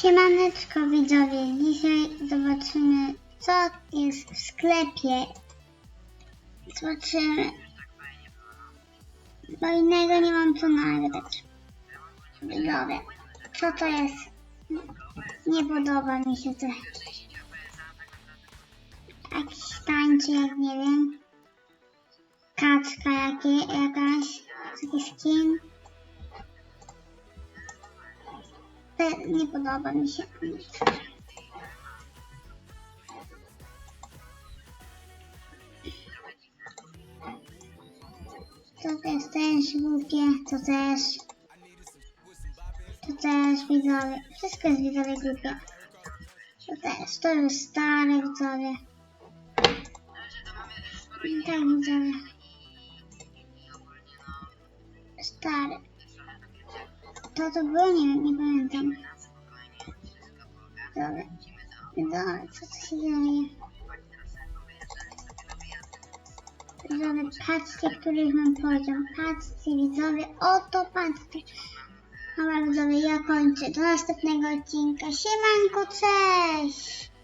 Siemaneczko widzowie, dzisiaj zobaczymy co jest w sklepie. Zobaczymy. Bo innego nie mam co nagrać. Widzowie, co to jest? Nie podoba mi się to. Jakiś jak nie wiem. Kaczka jakie, jakaś. Taki skin. Nie podoba mi się. To też też głupie, to też. To też widzowie. Wszystko jest widzowie głupie. To też, to już stare widzowie. Tak widzowie. Stare. To to wiem, nie pamiętam. Dobra. Dobra, co tu się dzieje? Widzowie, patrzcie, który już mam poziom. Patrzcie, widzowie, oto patrzcie. Dobra, widzowie, ja kończę. Do następnego odcinka. Siemanko, cześć!